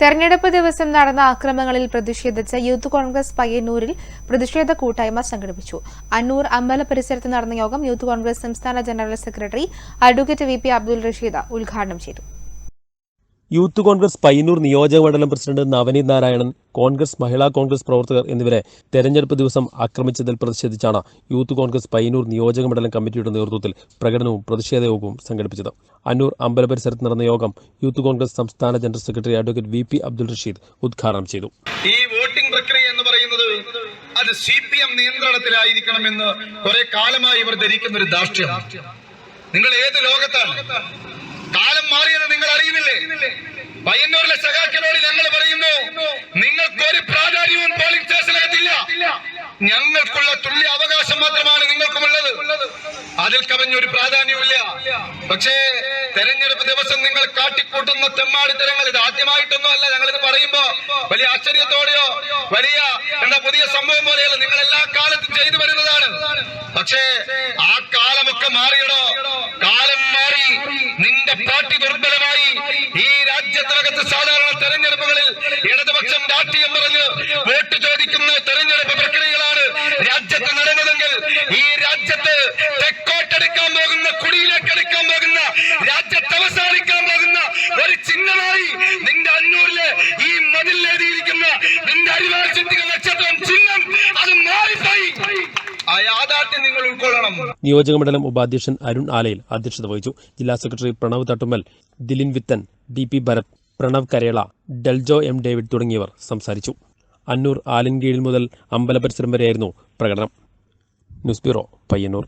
തെരഞ്ഞെടുപ്പ് ദിവസം നടന്ന അക്രമങ്ങളിൽ പ്രതിഷേധിച്ച് യൂത്ത് കോൺഗ്രസ് പയ്യന്നൂരിൽ പ്രതിഷേധ കൂട്ടായ്മ സംഘടിപ്പിച്ചു. അന്നൂർ അമ്പല പരിസരത്ത് നടന്ന യോഗം യൂത്ത് കോൺഗ്രസ് സംസ്ഥാന general secretary advocate V Abdul Rasheed ഉദ്ഘാടനം ചെയ്തു. യൂത്ത് കോൺഗ്രസ് പയ്യന്നൂർ നിയോജക മണ്ഡലം പ്രസിഡന്റ് നവനീത് നാരായണൻ കോൺഗ്രസ് മഹിളാ കോൺഗ്രസ് പ്രവർത്തകർ എന്നിവരെ തെരഞ്ഞെടുപ്പ് ദിവസം ആക്രമിച്ചതിൽ പ്രതിഷേധിച്ചാണ് യൂത്ത് കോൺഗ്രസ് പയ്യന്നൂർ നിയോജക മണ്ഡലം കമ്മിറ്റിയുടെ നേതൃത്വത്തിൽ പ്രകടനവും പ്രതിഷേധ യോഗവും സംഘടിപ്പിച്ചത്. അന്നൂർ അമ്പല പരിസരത്ത് നടന്ന യോഗം യൂത്ത് കോൺഗ്രസ് സംസ്ഥാന general secretary advocate V P Abdul Rasheed ഉദ്ഘാടനം ചെയ്തു. ഈ വോട്ടിംഗ് പ്രക്രിയ എന്ന് പറയുന്നത് അത് സി പി എം നിയന്ത്രണത്തിലായിരിക്കണമെന്ന് കുറെ കാലമായി ഇവർ ധരിക്കുന്ന ഒരു ധാർഷ്ട്യം. നിങ്ങൾ ഏത് ലോകത്താണ്? നിങ്ങൾ അറിയുന്നില്ലേ പയ്യന്നൂരിലെ സഖാക്കളോട് ഞങ്ങൾ പറയുന്നു നിങ്ങൾക്ക് ഒരു പ്രാധാന്യവും പോളിംഗ് സ്റ്റേഷനകത്തില്ല ഞങ്ങൾക്കുള്ള തുല്യ അവകാശം മാത്രമാണ് നിങ്ങൾക്കുമുള്ളത്. അതിൽ കവിഞ്ഞൊരു പ്രാധാന്യമില്ല പക്ഷേ തെരഞ്ഞെടുപ്പ് ദിവസം നിങ്ങൾ കാട്ടിക്കൂട്ടുന്ന തെമ്മാടിത്തരങ്ങൾ ഇത് ആദ്യമായിട്ടൊന്നും അല്ല. ഞങ്ങളിത് പറയുമ്പോ വലിയ ആശ്ചര്യത്തോടെയോ വലിയ എന്താ പുതിയ സംഭവം പോലെയല്ല. നിങ്ങൾ എല്ലാ കാലത്തും ചെയ്തു വരുന്നതാണ്. പക്ഷേ ആ കാലമൊക്കെ മാറിയടോ? കാലം മാറി നിന്റെ പാർട്ടി ദുർബലമായി ഇടതുപക്ഷം രാഷ്ട്രീയം പറഞ്ഞ് വോട്ട് ചോദിക്കുന്ന തെരഞ്ഞെടുപ്പ് പ്രക്രിയകളാണ് രാജ്യത്ത് നടന്നതെങ്കിൽ ഈ രാജ്യത്ത് തെക്കോട്ടെടുക്കാൻ പോകുന്ന കുടിയിലേക്ക് എടുക്കാൻ പോകുന്ന രാജ്യത്ത് അവസാനിക്കാൻ പോകുന്ന ഒരു ചിഹ്നമായി നിന്റെ അന്നൂരിലെ ഈ മതിൽ എഴുതിയിരിക്കുന്ന നിന്റെ അരിവാൾ നക്ഷത്രം ചിഹ്നം അത് മാറിപ്പോയി. ആ യാഥാർത്ഥ്യം നിങ്ങൾ ഉൾക്കൊള്ളണം. മണ്ഡലം ഉപാധ്യക്ഷൻ അരുൺ ആലയിൽ അധ്യക്ഷത വഹിച്ചു. ജില്ലാ secretary Pranav Thattummal Dilin Vithan D P Bharath Pranav Karela Deljo M David തുടങ്ങിയവർ സംസാരിച്ചു. അന്നൂർ ആലിൻകീഴിൽ മുതൽ അമ്പല പരിസരം വരെയായിരുന്നു പ്രകടനം. News bureau Payyanur.